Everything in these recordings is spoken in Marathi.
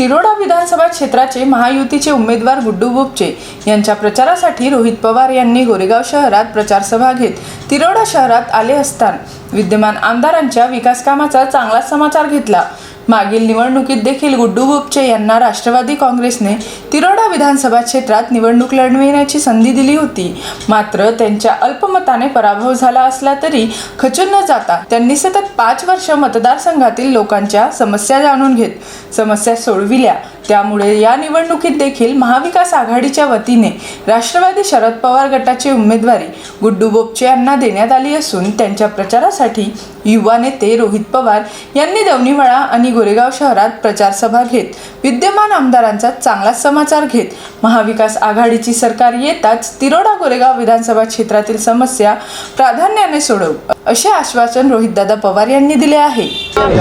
तिरोडा विधानसभा क्षेत्राचे महायुतीचे उमेदवार गुड्डू बुपचे यांच्या प्रचारासाठी रोहित पवार यांनी गोरेगाव शहरात प्रचारसभा घेत तिरोडा शहरात आले असताना विद्यमान आमदारांच्या विकास कामाचा चांगला समाचार घेतला. मागील निवडणुकीत देखील गुड्डू बोपचे यांना राष्ट्रवादी काँग्रेसने तिरोडा विधानसभा क्षेत्रात निवडणूक लढविण्याची संधी दिली होती. मात्र त्यांच्या अल्पमताने पराभव झाला असला तरी खचून न जाता त्यांनी सतत पाच वर्ष मतदारसंघातील लोकांच्या समस्या जाणून घेत समस्या सोडविल्या त्यामुळे या निवडणुकीत देखील महाविकास आघाडीच्या वतीने राष्ट्रवादी शरद पवार गटाची उमेदवारी गुड्डू बोपचे यांना देण्यात आली असून त्यांच्या प्रचारासाठी युवा नेते रोहित पवार यांनी दवणीवाडा आणि गोरेगाव शहरात प्रचारसभा घेत विद्यमान आमदारांचा चांगला समाचार घेत महाविकास आघाडीची सरकार येताच तिरोडा गोरेगाव विधानसभा क्षेत्रातील समस्या प्राधान्याने सोडवू असे आश्वासन रोहितदादा पवार यांनी दिले आहे.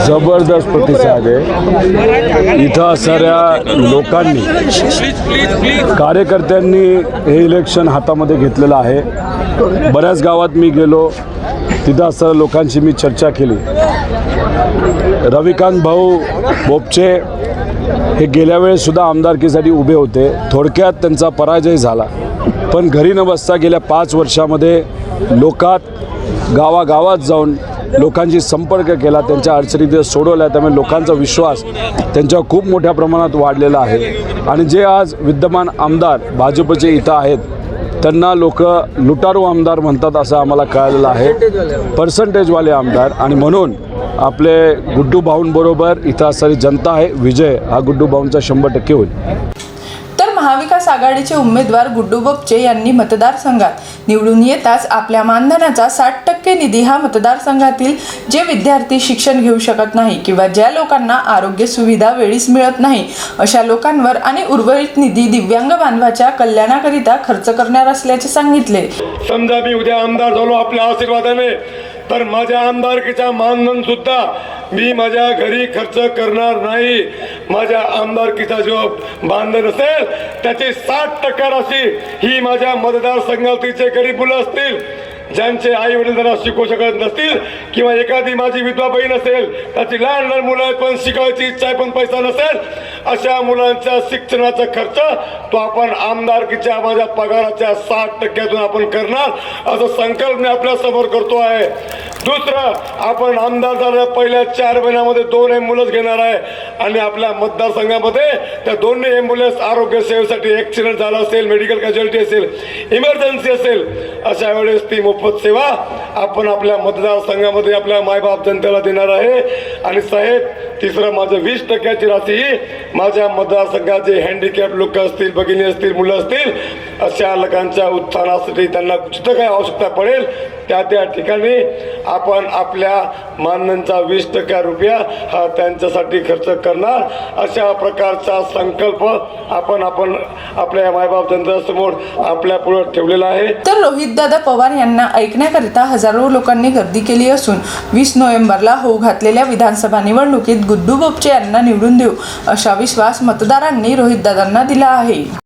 जबरदस्त प्रतिसाद आहे. इथं असणाऱ्या लोकांनी कार्यकर्त्यांनी हे इलेक्शन हातामध्ये घेतलेलं आहे. बऱ्याच गावात मी गेलो तिथं असं लोकांशी मी चर्चा केली. रविकांत भाऊ बोपचे हे गेल्या वेळेससुद्धा आमदारकीसाठी उभे होते. थोडक्यात त्यांचा पराजय झाला. पण घरी न बसता गेल्या पाच वर्षामध्ये लोकात गावागावात जाऊन लोकांशी संपर्क केला त्यांच्या अडचणी ते सोडवल्या त्यामुळे लोकांचा विश्वास त्यांच्यावर खूप मोठ्या प्रमाणात वाढलेला आहे. आणि जे आज विद्यमान आमदार भाजपचे इथं आहेत त्यांना लोक लुटारू आमदार म्हणतात असं आम्हाला कळलेलं आहे. पर्सेंटेजवाले आमदार आणि म्हणून आपले गुड्डू भाऊंबरोबर इथं असणारी जनता आहे विजय हा गुड्डू भाऊंचा शंभर टक्के होईल. महाविकास आघाडीचे उमेदवार गुड्डू बपचे यांनी मतदारसंघात निवडून येताच आपल्या मानधनाचा साठ टक्के निधी हा मतदारसंघातील जे विद्यार्थी शिक्षण घेऊ शकत नाही किंवा ज्या लोकांना आरोग्य सुविधा वेळीच मिळत नाही अशा लोकांवर आणि उर्वरित निधी दिव्यांग बांधवाच्या कल्याणाकरिता खर्च करणार असल्याचे सांगितले. समजा मी उद्या आमदार झालो आपल्या आशीर्वादाने तर माझ्या आमदारकीचा मानधन सुद्धा मी माझ्या घरी खर्च करणार नाही. माझ्या आमदारकीचा जो बांधन असेल त्याची साठ टक्का राशी ही माझ्या मतदारसंघातीचे गरीब मुलं असतील ज्यांचे आई वडील त्यांना शिकू शकत नसतील किंवा एखादी माझी विधवा बहीण असेल त्याची लहान लहान मुलं आहेत पण शिकायची इच्छा आहे पण पैसा नसेल अशा मुलांच्या शिक्षणाचा खर्च तो आपण आमदारकीच्या माझ्या पगाराच्या साठ टक्क्यातून आपण करणार असं संकल्प मी आपल्यासमोर करतो आहे. दुसरं आपण आमदार झाल्या पहिल्या चार महिन्यामध्ये दोन ॲम्ब्युलन्स घेणार आहे. आणि आपल्या मतदारसंघामध्ये त्या दोन्ही ॲम्ब्युलन्स आरोग्य सेवेसाठी ॲक्सिडेंट झाला असेल मेडिकल कॅज्युअलिटी असेल इमर्जन्सी असेल अशा वेळेस ती मोफत सेवा आपण आपल्या मतदारसंघामध्ये आपल्या मायबाप जनतेला देणार आहे. आणि साहेब तिसरं माझं वीस टक्क्याची राशी ही माझ्या मतदारसंघाचे हँडिकॅप लोक असतील भगिनी असतील मुलं असतील अशा लोकांच्या उत्थानासाठी त्यांना जिथं काही आवश्यकता पडेल त्या त्या ठिकाणी आपण आपल्या मानधनचा वीस टक्का रुपया हा त्यांच्यासाठी खर्च करणार. अशा प्रकारचा संकल्प आपण आपण आपल्या मायबाप जनतेसमोर आपल्या पुढे ठेवलेला आहे. तर रोहितदादा पवार यांना ऐकण्याकरिता हजारो लोकांनी गर्दी केली असून वीस नोव्हेंबरला होऊ घातलेल्या विधानसभा निवडणुकीत गुड्डू बोपचे यांना निवडून देऊ अशा विश्वास मतदारांनी रोहितदादांना दिला आहे.